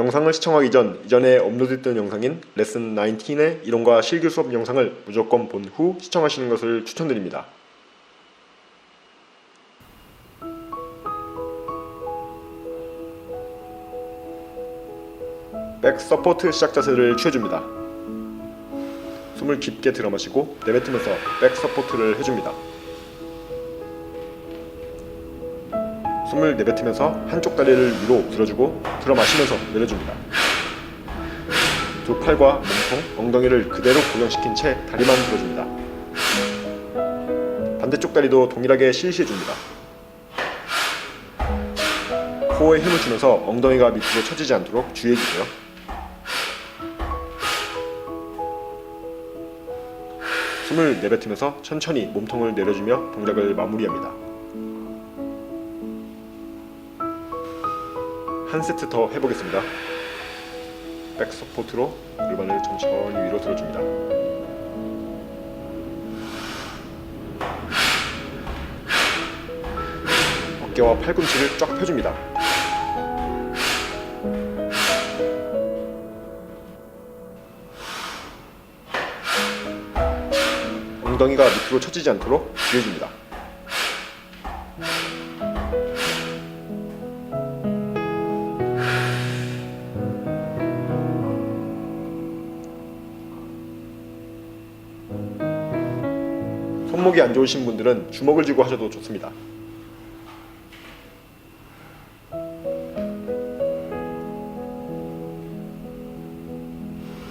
영상을 시청하기 전 이전에 업로드했던 영상인 레슨 19의 이론과 실기 수업 영상을 무조건 본 후 시청하시는 것을 추천드립니다. 백 서포트 시작 자세를 취해줍니다. 숨을 깊게 들어 마시고 내뱉으면서 백 서포트를 해줍니다. 숨을 내뱉으면서 한쪽 다리를 위로 들어주고 들어 마시면서 내려줍니다. 두 팔과 몸통, 엉덩이를 그대로 고정시킨 채 다리만 들어줍니다. 반대쪽 다리도 동일하게 실시해줍니다. 코어에 힘을 주면서 엉덩이가 밑으로 처지지 않도록 주의해주세요. 숨을 내뱉으면서 천천히 몸통을 내려주며 동작을 마무리합니다. 한 세트 더 해보겠습니다. 백 서포트로 골반을 천천히 위로 들어줍니다. 어깨와 팔꿈치를 쫙 펴줍니다. 엉덩이가 밑으로 처지지 않도록 주의해줍니다. 손목이 안 좋으신 분들은 주먹을 쥐고 하셔도 좋습니다.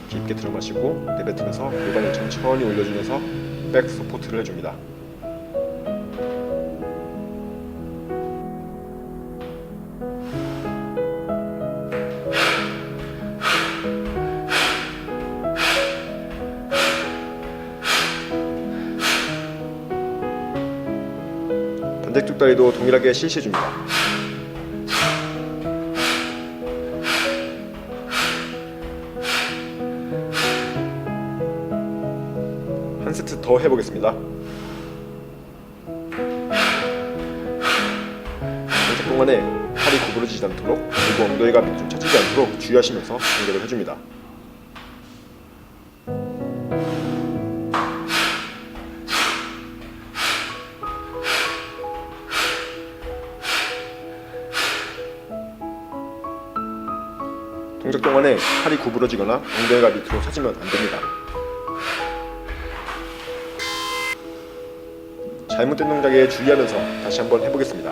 깊게 들어 마시고 내뱉으면서 골반을 천천히 올려주면서 백 서포트를 해줍니다. 반대쪽 다리도 동일하게 실시해 줍니다. 한 세트 더 해보겠습니다. 동작 동안에 팔이 구부러지지 않도록 그리고 엉덩이가 밑으로 처지지 않도록 주의하시면서 동작을 해줍니다. 동작 동안에 팔이 구부러지거나 엉덩이가 밑으로 처지면 안 됩니다. 잘못된 동작에 주의하면서 다시 한번 해보겠습니다.